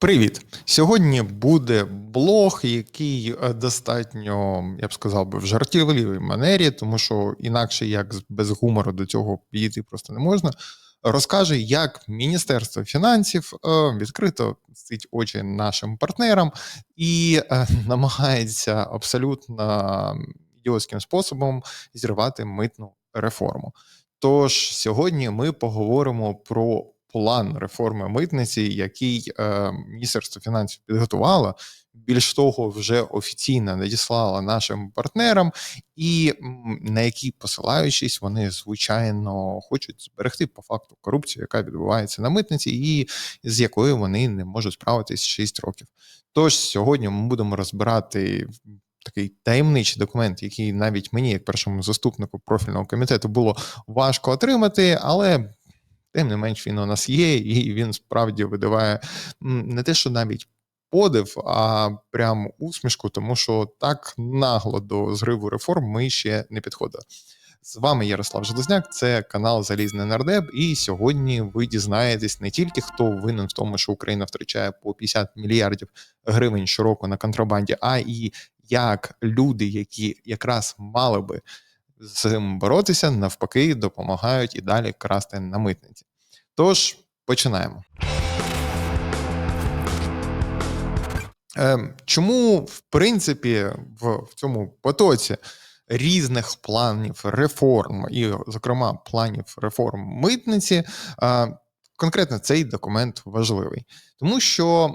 Привіт! Сьогодні буде блог, який е, достатньо, я б сказав би, в жартівливій манері, тому що інакше як без гумору до цього підійти просто не можна. Розкаже, як Міністерство фінансів е, відкрито стить очі нашим партнерам і е, намагається абсолютно ідіотським способом зірвати митну реформу. Тож сьогодні ми поговоримо про план реформи митниці, який е, Міністерство фінансів підготувало. Більш того, вже офіційно надіслала нашим партнерам, і на які посилаючись, вони звичайно хочуть зберегти по факту корупцію, яка відбувається на митниці, і з якою вони не можуть справитись 6 років. Тож сьогодні ми будемо розбирати такий таємничий документ, який навіть мені, як першому заступнику профільного комітету, було важко отримати, але тим не менш він у нас є, і він справді видаває не те, що навіть подив, а прям усмішку, тому що так нагло до зриву реформ ми ще не підходили. З вами Ярослав Железняк, це канал Залізний Нардеп. І сьогодні ви дізнаєтесь не тільки хто винен в тому, що Україна втрачає по 50 мільярдів гривень щороку на контрабанді, а і як люди, які якраз мали би з цим боротися, навпаки, допомагають і далі красти на митниці. Тож починаємо. Ем, Чому, в принципі, в, цьому потоці різних планів реформ, і, зокрема, планів реформ митниці, конкретно цей документ важливий, тому що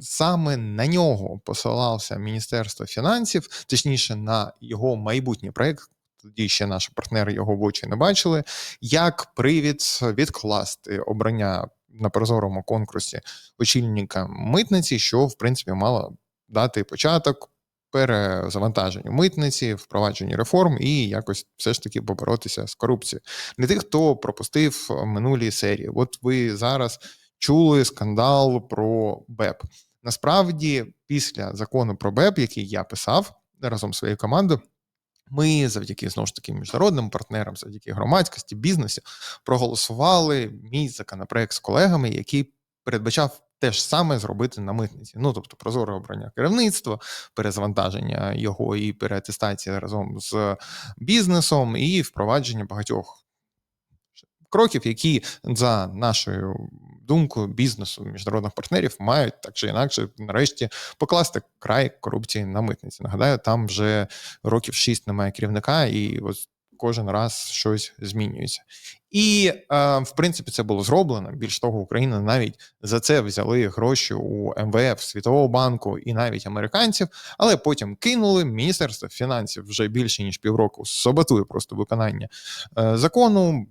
саме на нього посилався Міністерство фінансів, точніше, на його майбутній проект. Тоді ще наші партнери його в очі не бачили, як привід відкласти обрання на прозорому конкурсі очільника митниці, що в принципі мало дати початок перезавантаженню митниці, впровадженню реформ і якось все ж таки поборотися з корупцією. Не тих, хто пропустив минулі серії. От ви зараз чули скандал про БЕП. Насправді, після закону про БЕП, який я писав разом з своєю командою. Ми завдяки знову ж таки міжнародним партнерам, завдяки громадськості, бізнесу, проголосували мій законопроект з колегами, який передбачав те ж саме зробити на митниці. Ну тобто прозоре обрання керівництва, перезавантаження його і переатестація разом з бізнесом, і впровадження багатьох кроків, які за нашою думкою бізнесу міжнародних партнерів мають так чи інакше нарешті покласти край корупції на митниці. Нагадаю, там вже років шість немає керівника, і ось кожен раз щось змінюється. І е, в принципі це було зроблено. Більш того, Україна навіть за це взяли гроші у МВФ, Світового банку і навіть американців, але потім кинули. Міністерство фінансів вже більше ніж півроку саботує просто виконання е, закону.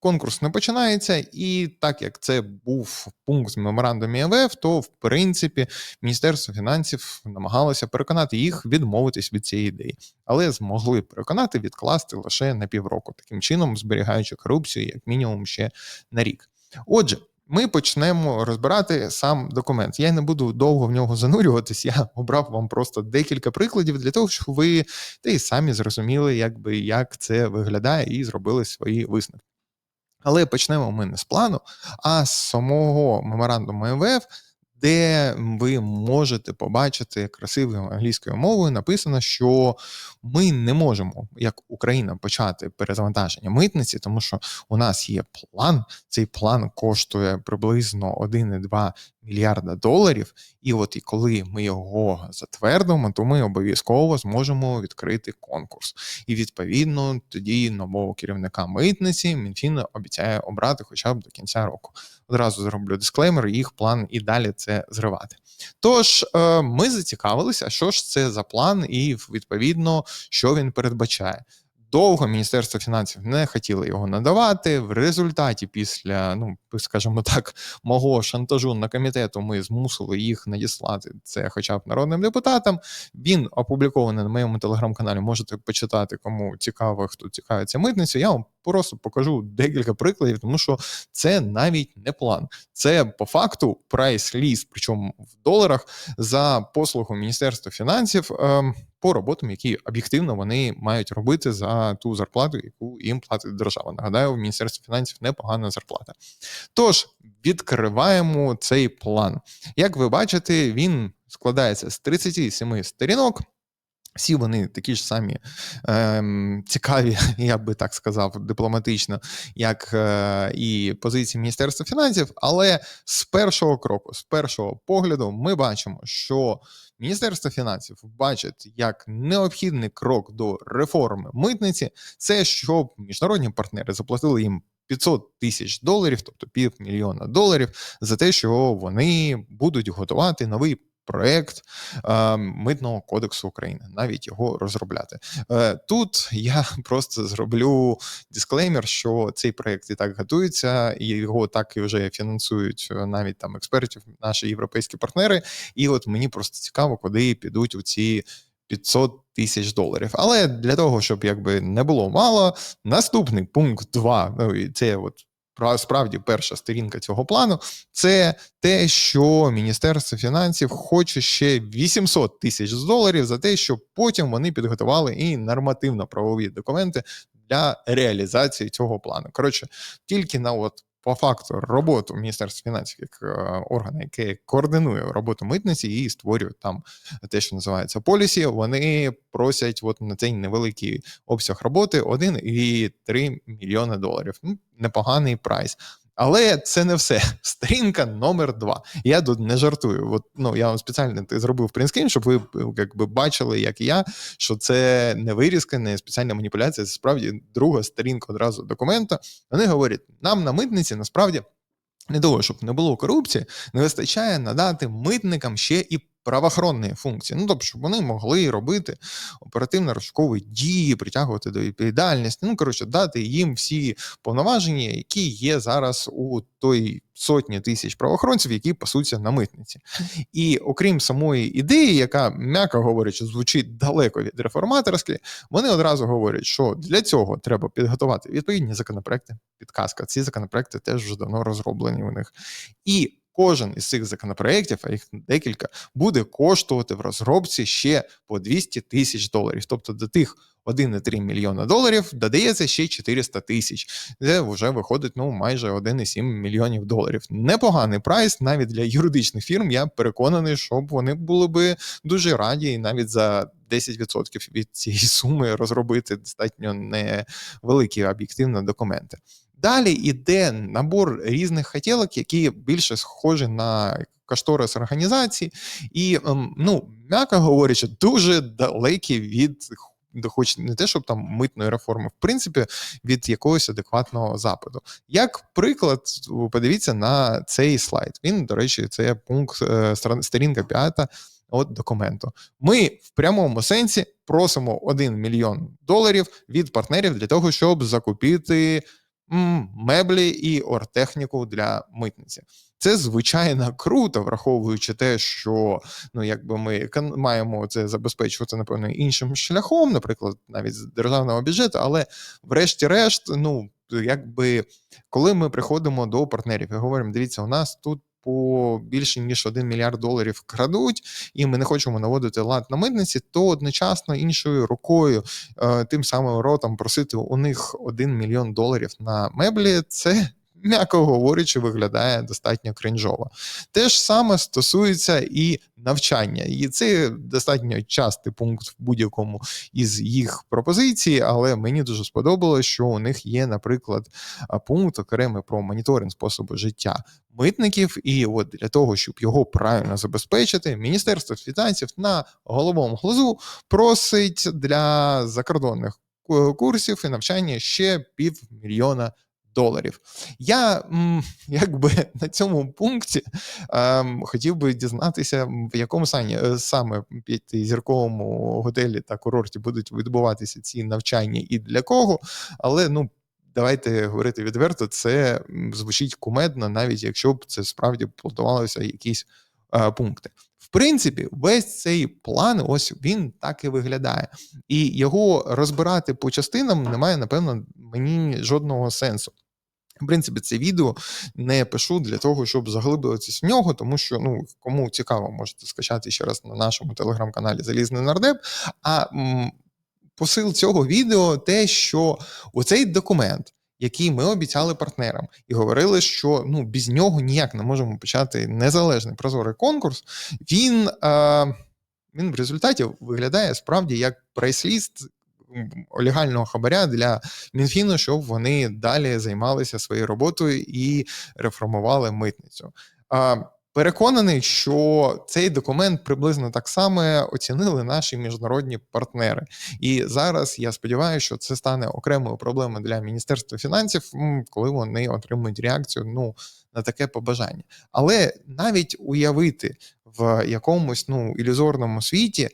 Конкурс не починається, і так як це був пункт з меморандумі МВФ, то в принципі Міністерство фінансів намагалося переконати їх відмовитись від цієї ідеї, але змогли переконати відкласти лише на півроку, таким чином зберігаючи корупцію як мінімум ще на рік. Отже. Ми почнемо розбирати сам документ. Я не буду довго в нього занурюватись. Я обрав вам просто декілька прикладів для того, щоб ви та й самі зрозуміли, якби як це виглядає, і зробили свої висновки. Але почнемо ми не з плану, а з самого меморандуму МВФ, де ви можете побачити красивою англійською мовою написано, що ми не можемо, як Україна, почати перезавантаження митниці, тому що у нас є план. Цей план коштує приблизно 1,2 мільярда доларів. І от і коли ми його затвердимо, то ми обов'язково зможемо відкрити конкурс. І відповідно тоді нового керівника митниці Мінфін обіцяє обрати хоча б до кінця року. Одразу зроблю дисклеймер, їх план і далі це зривати. Тож е, ми зацікавилися, що ж це за план, і відповідно, що він передбачає. Довго Міністерство фінансів не хотіло його надавати. В результаті, після, ну скажімо так, мого шантажу на комітету, ми змусили їх надіслати це, хоча б народним депутатам. Він опублікований на моєму телеграм-каналі. Можете почитати, кому цікаво, хто цікавиться митницю. Я вам просто покажу декілька прикладів, тому що це навіть не план. Це по факту прайс-ліст, причому в доларах за послугу Міністерства фінансів ем, по роботам, які об'єктивно вони мають робити за ту зарплату, яку їм платить держава. Нагадаю, в Міністерстві фінансів непогана зарплата. Тож відкриваємо цей план. Як ви бачите, він складається з 37 сторінок. Всі вони такі ж самі ем, цікаві, я би так сказав, дипломатично, як е, і позиції Міністерства фінансів. Але з першого кроку, з першого погляду, ми бачимо, що Міністерство фінансів бачить як необхідний крок до реформи митниці, це щоб міжнародні партнери заплатили їм 500 тисяч доларів, тобто півмільйона доларів, за те, що вони будуть готувати новий проект е, митного кодексу України, навіть його розробляти. Е, Тут я просто зроблю дисклеймер, що цей проект і так готується, і його так і вже фінансують е, навіть там експертів, наші європейські партнери. І от мені просто цікаво, куди підуть у ці. 500 тисяч доларів. Але для того, щоб якби не було мало, наступний пункт 2, ну і це от справді перша сторінка цього плану, це те, що Міністерство фінансів хоче ще 800 тисяч доларів за те, щоб потім вони підготували і нормативно-правові документи для реалізації цього плану. Коротше, тільки на от по факту роботу Міністерства фінансів як е, органу, який координує роботу митниці і створює там те, що називається полісі. Вони просять от на цей невеликий обсяг роботи 1,3 мільйони доларів. Ну, непоганий прайс. Але це не все. Сторінка номер два. Я тут не жартую. От, ну, Я вам спеціально зробив принскрін, щоб ви якби, бачили, як і я, що це не вирізка, не спеціальна маніпуляція, це справді друга сторінка одразу документа. Вони говорять, нам на митниці насправді. Не того, щоб не було корупції, не вистачає надати митникам ще і правоохоронні функції. Ну тобто, щоб вони могли робити оперативно-розшукові дії, притягувати до відповідальності. Ну коротше, дати їм всі повноваження, які є зараз у той сотні тисяч правоохоронців, які пасуться на митниці. І окрім самої ідеї, яка, м'яко говорячи, звучить далеко від реформаторської, вони одразу говорять, що для цього треба підготувати відповідні законопроекти. Підказка, ці законопроекти теж вже давно розроблені у них. І Кожен із цих законопроєктів, а їх декілька, буде коштувати в розробці ще по 200 тисяч доларів. Тобто до тих 1,3 мільйона доларів додається ще 400 тисяч, де вже виходить ну майже 1,7 мільйонів доларів. Непоганий прайс навіть для юридичних фірм. Я переконаний, щоб вони були би дуже раді і навіть за 10% від цієї суми розробити достатньо невеликі об'єктивно документи. Далі йде набор різних хотілок, які більше схожі на кошторис організації, і, ем, ну, м'яко говорячи, дуже далекі від. Хоч не те, щоб там митної реформи, в принципі, від якогось адекватного запиту. Як приклад, подивіться на цей слайд. Він, до речі, це пункт е, сторінка п'ята от документу. Ми в прямому сенсі просимо 1 мільйон доларів від партнерів для того, щоб закупити меблі і ортехніку для митниці. Це звичайно круто, враховуючи те, що ну якби ми маємо це забезпечувати напевно іншим шляхом, наприклад, навіть з державного бюджету, але врешті-решт, ну якби коли ми приходимо до партнерів і говоримо, дивіться, у нас тут по більше ніж 1 мільярд доларів крадуть, і ми не хочемо наводити лад на митниці, то одночасно іншою рукою, е, тим самим ротом просити у них 1 мільйон доларів на меблі, це м'яко говорячи, виглядає достатньо кринжово. Те ж саме стосується і навчання, і це достатньо частий пункт в будь-якому із їх пропозицій, але мені дуже сподобалось, що у них є, наприклад, пункт окремий про моніторинг способу життя митників. І от для того, щоб його правильно забезпечити, міністерство фінансів на головому глазу просить для закордонних курсів і навчання ще півмільйона доларів. Я якби на цьому пункті ем, хотів би дізнатися, в якому сані, е, саме п'ятизірковому готелі та курорті будуть відбуватися ці навчання і для кого, але ну. Давайте говорити відверто, це звучить кумедно, навіть якщо б це справді планувалося якісь е, пункти принципі, весь цей план, ось він так і виглядає, і його розбирати по частинам немає, напевно, мені жодного сенсу. В принципі, це відео не пишу для того, щоб заглибитися в нього, тому що ну кому цікаво, можете скачати ще раз на нашому телеграм-каналі Залізний Нардеп. А м, посил цього відео те, що оцей документ. Який ми обіцяли партнерам, і говорили, що ну без нього ніяк не можемо почати незалежний прозорий конкурс. Він е, він в результаті виглядає справді як прайс-ліст олігального хабаря для Мінфіну, щоб вони далі займалися своєю роботою і реформували митницю. А, Переконаний, що цей документ приблизно так само оцінили наші міжнародні партнери, і зараз я сподіваюся, що це стане окремою проблемою для міністерства фінансів, коли вони отримують реакцію ну на таке побажання. Але навіть уявити в якомусь ну ілюзорному світі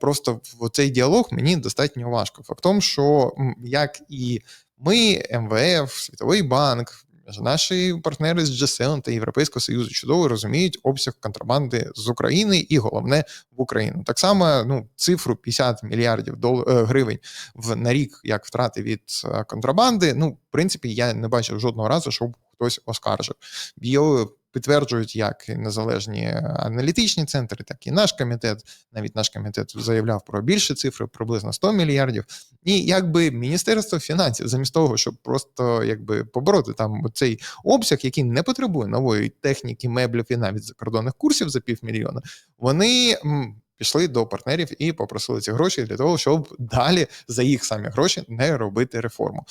Просто в цей діалог мені достатньо важко. Фактом, що як і ми, МВФ, Світовий банк, наші партнери з G7 та Європейського Союзу чудово розуміють обсяг контрабанди з України і головне в Україну. Так само ну цифру 50 мільярдів дол... Е, гривень в на рік як втрати від е, контрабанди. Ну, в принципі, я не бачив жодного разу, щоб хтось оскаржив. Його підтверджують як незалежні аналітичні центри, так і наш комітет. Навіть наш комітет заявляв про більші цифри, приблизно 100 мільярдів. І якби міністерство фінансів, замість того, щоб просто якби побороти там цей обсяг, який не потребує нової техніки, меблів і навіть закордонних курсів за півмільйона, вони. Пішли до партнерів і попросили ці гроші для того, щоб далі за їх самі гроші не робити реформу.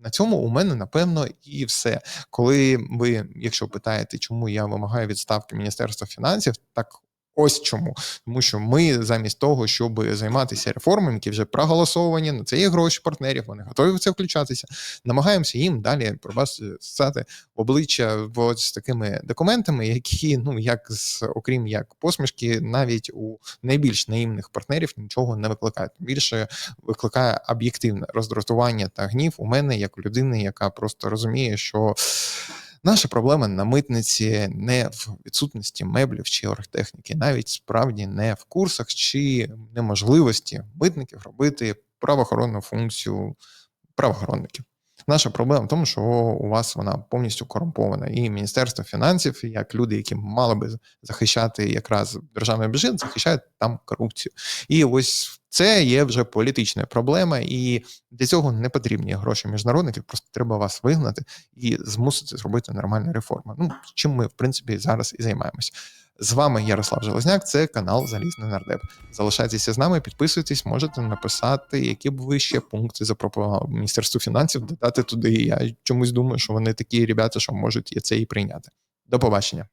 На цьому у мене напевно і все. Коли ви, якщо питаєте, чому я вимагаю відставки Міністерства фінансів, так Ось чому, тому що ми замість того, щоб займатися реформами, які вже проголосовані, на це є гроші партнерів, вони готові в це включатися. Намагаємося їм далі про стати в обличчя з такими документами, які ну як з окрім як посмішки, навіть у найбільш наїмних партнерів нічого не викликають. Більше викликає об'єктивне роздратування та гнів у мене, як у людини, яка просто розуміє, що. Наша проблема на митниці не в відсутності меблів чи оргтехніки, навіть справді не в курсах чи неможливості митників робити правоохоронну функцію правоохоронників. Наша проблема в тому, що у вас вона повністю корумпована, і Міністерство фінансів, як люди, які мали би захищати якраз державний бюджет, захищають там корупцію. І ось це є вже політична проблема, і для цього не потрібні гроші міжнародників. Просто треба вас вигнати і змусити зробити нормальну реформу. Ну чим ми в принципі зараз і займаємось. З вами Ярослав Железняк, це канал Залізний Нардеп. Залишайтеся з нами, підписуйтесь, можете написати, які б ви ще пункти запропонували Міністерству фінансів додати туди. Я чомусь думаю, що вони такі ребята, що можуть це і прийняти. До побачення.